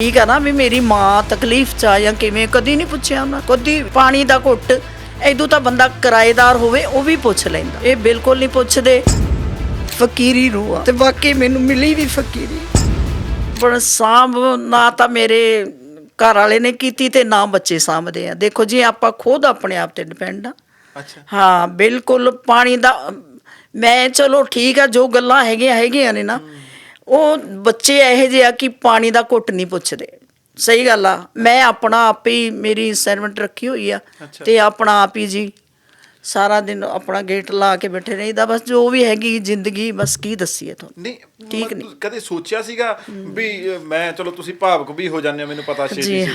ਠੀਕ ਆ ਨਾ ਵੀ ਮੇਰੀ ਮਾਂ ਤਕਲੀਫ ਚ ਆ ਜਾਂ ਕਿਵੇਂ ਕਦੀ ਨਹੀਂ ਪੁੱਛਿਆ ਉਹਨਾਂ ਕਦੀ ਪਾਣੀ ਦਾ ਘੁੱਟ ਐਦੋਂ ਤਾਂ ਬੰਦਾ ਕਿਰਾਏਦਾਰ ਹੋਵੇ ਉਹ ਵੀ ਪੁੱਛ ਲੈਂਦਾ। ਇਹ ਬਿਲਕੁਲ ਨਹੀਂ ਪੁੱਛਦੇ। ਫਕੀਰੀ ਰੂਹ ਆ। ਤੇ ਵਾਕਈ ਮੈਨੂੰ ਮਿਲੀ ਵੀ ਫਕੀਰੀ। ਪਰ ਸਾਂਭ ਨਾ ਤਾਂ ਮੇਰੇ ਘਰ ਵਾਲੇ ਨੇ ਕੀਤੀ ਤੇ ਨਾ ਬੱਚੇ ਸਾਂਭਦੇ ਆ। ਦੇਖੋ ਜੀ ਆਪਾਂ ਖੁਦ ਆਪਣੇ ਆਪ ਤੇ ਡਿਪੈਂਡ ਆ। ਅੱਛਾ। ਹਾਂ ਬਿਲਕੁਲ ਪਾਣੀ ਦਾ ਮੈਂ ਚਲੋ ਠੀਕ ਆ ਜੋ ਗੱਲਾਂ ਹੈਗੀਆਂ ਹੈਗੀਆਂ ਨੇ ਨਾ। ਉਹ ਬੱਚੇ ਇਹੋ ਜਿਹੇ ਆ ਕਿ ਪਾਣੀ ਦਾ ਘੁੱਟ ਨਹੀਂ ਪੁੱਛਦੇ। ਸਹੀ ਗੱਲ ਆ। ਮੈਂ ਆਪਣਾ ਆਪ ਹੀ ਮੇਰੀ ਸਰਵੈਂਟ ਰੱਖੀ ਹੋਈ ਆ। ਤੇ ਆਪਣਾ ਆਪ ਹੀ ਜੀ ਸਾਰਾ ਦਿਨ ਆਪਣਾ ਗੇਟ ਲਾ ਕੇ ਬੈਠੇ ਰਹੀਦਾ। ਬਸ ਜੋ ਵੀ ਹੈਗੀ ਜ਼ਿੰਦਗੀ ਬਸ ਕੀ ਦੱਸੀਏ ਤੁਹਾਨੂੰ? ਨਹੀਂ ਠੀਕ ਨਹੀਂ। ਕਦੇ ਸੋਚਿਆ ਸੀਗਾ ਵੀ ਮੈਂ ਚਲੋ ਤੁਸੀਂ ਭਾਵਕ ਵੀ ਹੋ ਜਾਂਦੇ ਹੋ ਮੈਨੂੰ ਪਤਾ ਛੇਤੀ ਸੀ।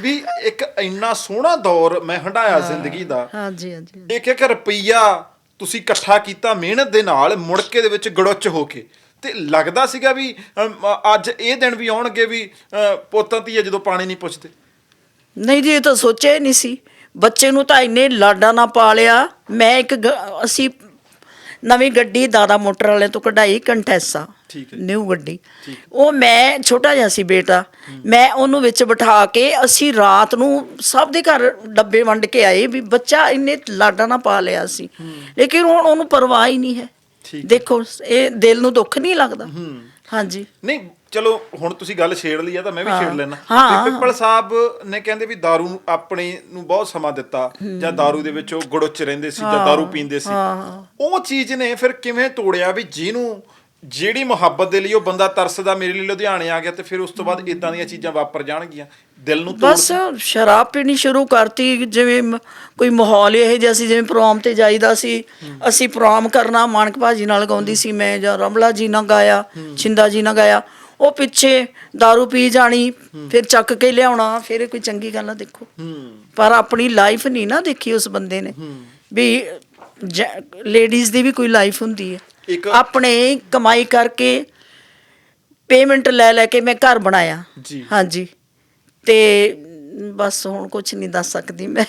ਵੀ ਇੱਕ ਇੰਨਾ ਸੋਹਣਾ ਦੌਰ ਮੈਂ ਹੰਡਾਇਆ ਜ਼ਿੰਦਗੀ ਦਾ। ਹਾਂਜੀ ਹਾਂਜੀ ਇੱਕ ਇੱਕ ਰੁਪਈਆ ਤੁਸੀਂ ਇਕੱਠਾ ਕੀਤਾ ਮਿਹਨਤ ਦੇ ਨਾਲ ਮੁੜ ਕੇ ਦੇ ਵਿੱਚ ਗੜੁੱਚ ਹੋ ਕੇ। ਤੇ ਲੱਗਦਾ ਸੀਗਾ ਵੀ ਅੱਜ ਇਹ ਦਿਨ ਵੀ ਆਉਣਗੇ ਵੀ ਪੋਤਾਂ ਧੀਏ ਜਦੋਂ ਪਾਣੀ ਨਹੀਂ ਪੁੱਛਦੇ। ਨਹੀਂ ਜੀ ਇਹ ਤਾਂ ਸੋਚਿਆ ਹੀ ਨਹੀਂ ਸੀ। ਬੱਚੇ ਨੂੰ ਤਾਂ ਇੰਨੇ ਲਾਡਾਂ ਨਾਲ ਪਾਲਿਆ। ਮੈਂ ਇੱਕ ਅਸੀਂ ਨਵੀਂ ਗੱਡੀ ਦਾਦਾ ਮੋਟਰ ਵਾਲੇ ਤੋਂ ਕਢਾਈ ਕੰਟੈਸਾ। ਨਿਊ ਗੱਡੀ। ਉਹ ਮੈਂ ਛੋਟਾ ਜਿਹਾ ਸੀ ਬੇਟਾ। ਮੈਂ ਉਹਨੂੰ ਵਿੱਚ ਬਿਠਾ ਕੇ ਅਸੀਂ ਰਾਤ ਨੂੰ ਸਭ ਦੇ ਘਰ ਡੱਬੇ ਵੰਡ ਕੇ ਆਏ ਵੀ ਬੱਚਾ ਇੰਨੇ ਲਾਡਾਂ ਨਾਲ ਪਾ ਲਿਆ ਸੀ ਲੇਕਿਨ ਹੁਣ ਉਹਨੂੰ ਪਰਵਾਹ ਹੀ ਨਹੀਂ ਹੈ। ਦੇਖੋ ਇਹ ਦਿਲ ਨੂੰ ਦੁੱਖ ਨਹੀਂ ਲੱਗਦਾ ਹਾਂਜੀ ਨਹੀਂ ਚਲੋ ਹੁਣ ਤੁਸੀਂ ਗੱਲ ਛੇੜ ਲਈ ਆ ਤਾਂ ਮੈਂ ਵੀ ਛੇੜ ਲੈਣਾ ਹਾਂ। ਤੇ ਪਿੱਪਲ ਸਾਹਿਬ ਨੇ ਕਹਿੰਦੇ ਵੀ दारू ਨੂੰ ਆਪਣੇ ਨੂੰ ਬਹੁਤ ਸਮਾਂ ਦਿੱਤਾ ਜਾਂ दारू ਦੇ ਵਿੱਚ ਉਹ ਗੁੜੁੱਚ ਰਹਿੰਦੇ ਸੀ ਜਾਂ दारू ਪੀਂਦੇ ਸੀ ਉਹ ਚੀਜ਼ ਨੇ ਫਿਰ ਕਿਵੇਂ ਤੋੜਿਆ ਵੀ ਜਿਹਨੂੰ ਜਿਹੜੀ ਮੁਹੱਬਤ ਦੇ ਲਈ ਉਹ ਬੰਦਾ ਤਰਸਦਾ ਮੇਰੇ ਲਈ ਲੁਧਿਆਣੇ ਆ ਗਿਆ ਤੇ ਫਿਰ ਉਸ ਤੋਂ ਬਾਅਦ ਇਦਾਂ ਦੀਆਂ ਚੀਜ਼ਾਂ ਵਾਪਰ ਜਾਣਗੀਆਂ। ਦਿਲ ਨੂੰ ਤੋੜ ਬਸ ਸ਼ਰਾਬ ਪੀਣੀ ਸ਼ੁਰੂ ਕਰਤੀ ਜਿਵੇਂ ਮ- ਕੋਈ ਮਾਹੌਲ ਇਹ ਜਿਹਾ ਸੀ ਜਿਵੇਂ ਪ੍ਰੋਗਰਾਮ ਤੇ ਜਾਈਦਾ ਸੀ। ਅਸੀਂ ਪ੍ਰੋਗਰਾਮ ਕਰਨਾ ਮਾਨਕ ਭਾਜੀ ਨਾਲ ਗਾਉਂਦੀ ਸੀ ਮੈਂ ਜਾਂ ਰਮਲਾ ਜੀ ਨਾਲ ਗਾਇਆ ਛਿੰਦਾ ਜੀ ਨਾਲ ਗਾਇਆ। ਉਹ ਪਿੱਛੇ दारू ਪੀ ਜਾਣੀ ਫਿਰ ਚੱਕ ਕੇ ਲਿਆਉਣਾ ਫਿਰ ਇਹ ਕੋਈ ਚੰਗੀ ਗੱਲ ਆ ਦੇਖੋ। ਪਰ ਆਪਣੀ ਲਾਈਫ ਨਹੀਂ ਨਾ ਦੇਖੀ ਉਸ ਬੰਦੇ ਨੇ। ਵੀ ਲੇਡੀਜ਼ ਦੀ ਵੀ ਕੋਈ ਲਾਈਫ ਹੁੰਦੀ ਹੈ। ਇੱਕ ਆਪਣੇ ਕਮਾਈ ਕਰਕੇ ਪੇਮੈਂਟ ਲੈ ਲੈ ਕੇ ਮੈਂ ਘਰ ਬਣਾਇਆ। ਜੀ। ਹਾਂਜੀ। ਤੇ ਬਸ ਹੁਣ ਕੁਝ ਨਹੀਂ ਦੱਸ ਸਕਦੀ ਮੈਂ।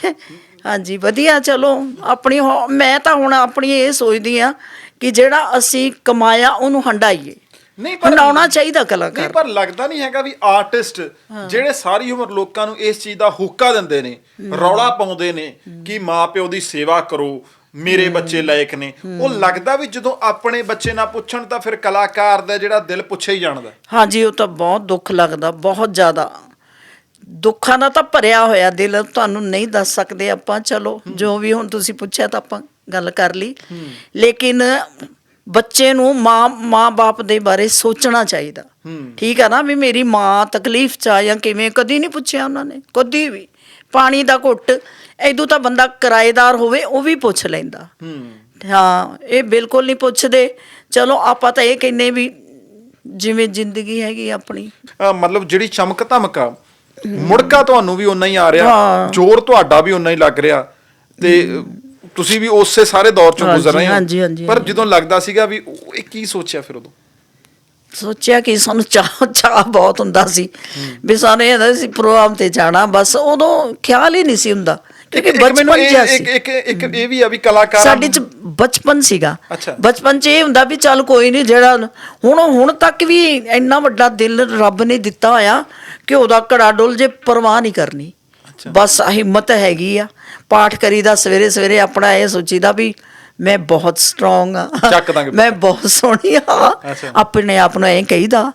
ਹਾਂਜੀ ਵਧੀਆ ਚਲੋ ਆਪਣੀ ਹੋ- ਮੈਂ ਤਾਂ ਹੁਣ ਆਪਣੀ ਇਹ ਸੋਚਦੀ ਆ ਕਿ ਜਿਹੜਾ ਅਸੀਂ ਕਮਾਇਆ ਉਹਨੂੰ ਹੰਡਾਈਏ ਨਹੀਂ ਪਰ ਹੰਡਾਉਣਾ ਚਾਹੀਦਾ ਨਹੀਂ ਕਲਾਕਾਰ ਪਰ ਲੱਗਦਾ ਨਹੀਂ ਹੈਗਾ ਵੀ ਆਰਟਿਸਟ ਜਿਹੜੇ ਸਾਰੀ ਉਮਰ ਲੋਕਾਂ ਨੂੰ ਇਸ ਚੀਜ਼ ਦਾ ਹੁੱਕਾ ਦਿੰਦੇ ਨੇ ਰੌਲਾ ਪਾਉਂਦੇ ਨੇ ਕਿ ਮਾਪਿਓ ਦੀ ਸੇਵਾ ਕਰੋ ਮੇਰੇ ਬੱਚੇ ਲਾਇਕ ਨੇ। ਉਹ ਲੱਗਦਾ ਵੀ ਜਦੋਂ ਆਪਣੇ ਬੱਚੇ ਨਾ ਪੁੱਛਣ ਤਾਂ ਫਿਰ ਕਲਾਕਾਰ ਦਾ ਜਿਹੜਾ ਦਿਲ ਪੁੱਛੇ ਹੀ ਜਾਣਦਾ ਹਾਂਜੀ ਉਹ ਤਾਂ ਬਹੁਤ ਦੁੱਖ ਲੱਗਦਾ ਬਹੁਤ ਜ਼ਿਆਦਾ। ਦੁੱਖਾਂ ਦਾ ਤਾਂ ਭਰਿਆ ਹੋਇਆ ਦਿਲ ਤੁਹਾਨੂੰ ਨਹੀਂ ਦੱਸ ਸਕਦੇ ਆਪਾਂ ਚਲੋ ਜੋ ਵੀ ਹੁਣ ਤੁਸੀਂ ਪੁੱਛਿਆ ਤਾਂ ਆਪਾਂ ਗੱਲ ਕਰ ਲਈ। ਲੇਕਿਨ ਬੱਚੇ ਨੂੰ ਮਾਂ ਮਾਂ-ਬਾਪ ਦੇ ਬਾਰੇ ਸੋਚਣਾ ਚਾਹੀਦਾ। ਠੀਕ ਹੈ ਨਾ ਵੀ ਮੇਰੀ ਮਾਂ ਤਕਲੀਫ ਚ ਆ ਜਾਂ ਕਿਵੇਂ ਕਦੀ ਨਹੀਂ ਪੁੱਛਿਆ ਉਹਨਾਂ ਨੇ ਕਦੀ ਵੀ। ਪਾਣੀ ਦਾ ਘੁੱਟ ਐਦੋਂ ਤਾਂ ਬੰਦਾ ਕਿਰਾਏਦਾਰ ਹੋਵੇ ਉਹ ਵੀ ਪੁੱਛ ਲੈਂਦਾ। ਹਾਂ। ਇਹ ਬਿਲਕੁਲ ਨਹੀਂ ਪੁੱਛਦੇ। ਚਲੋ ਆਪਾਂ ਤਾਂ ਇਹ ਕਹਿੰਨੇ ਵੀ ਜਿਵੇਂ ਜ਼ਿੰਦਗੀ ਹੈਗੀ ਆਪਣੀ। ਮਤਲਬ ਜਿਹੜੀ ਚਮਕ ਧਮਕ ਆ ਮੁੜਕਾ ਤੁਹਾਨੂੰ ਵੀ ਉਨਾ ਹੀ ਆ ਰਿਹਾ। ਜ਼ੋਰ ਤੁਹਾਡਾ ਵੀ ਉਨਾ ਹੀ ਲੱਗ ਰਿਹਾ। ਤੇ ਤੁਸੀਂ ਵੀ ਉਸੇ ਸਾਰੇ ਦੌਰ ਚੋਂ ਗੁਜ਼ਰ ਰਹੇ ਹੋ। ਪਰ। ਜਦੋਂ ਲੱਗਦਾ ਸੀਗਾ ਵੀ ਇਹ ਕੀ ਸੋਚਿਆ ਫਿਰ ਉਦੋਂ? ਸੋਚਿਆ ਕਿ ਸਾਨੂੰ ਚਾਹ ਚਾਹ ਬਹੁਤ ਹੁੰਦਾ ਸੀ। ਵੀ ਸਾਨੂੰ ਇਹ ਹੁੰਦਾ ਸੀ ਪ੍ਰੋਗਰਾਮ ਤੇ ਜਾਣਾ ਬਸ ਉਦੋਂ ਖਿਆਲ ਹੀ ਨਹੀਂ ਸੀ ਹੁੰਦਾ ਕਿਉਂਕਿ ਬਚਪਨ ਜਿਹਾ ਇੱਕ ਸੀ। ਇੱਕ ਇੱਕ ਇਹ ਵੀ ਆ ਵੀ ਕਲਾਕਾਰ ਸਾਡੇ ਚ ਬਚਪਨ ਸੀਗਾ। ਬਚਪਨ ਚ ਇਹ ਹੁੰਦਾ ਵੀ ਚੱਲ ਕੋਈ ਨਹੀਂ ਜਿਹੜਾ ਹੁਣ ਹੁਣ ਤੱਕ ਵੀ ਇੰਨਾ ਵੱਡਾ ਦਿਲ ਰੱਬ ਨੇ ਦਿੱਤਾ ਹੋਇਆ ਕਿ ਉਹਦਾ ਘੜਾ ਡੁੱਲ ਜੇ ਪਰਵਾਹ ਨਹੀਂ ਕਰਨੀ। ਬਸ ਹਿੰਮਤ ਹੈਗੀ ਆ। ਪਾਠ ਕਰੀਦਾ ਸਵੇਰੇ ਸਵੇਰੇ ਆਪਣਾ ਇਹ ਸੋਚੀਦਾ ਵੀ ਮੈਂ ਬਹੁਤ ਸਟਰੋਂਗ ਆ। ਚੱਕ ਦਾਂਗੇ। ਮੈਂ ਬਹੁਤ ਸੋਹਣੀ ਆ। ਆਪਣੇ ਆਪ ਨੂੰ ਐਂ ਕਹੀਦਾ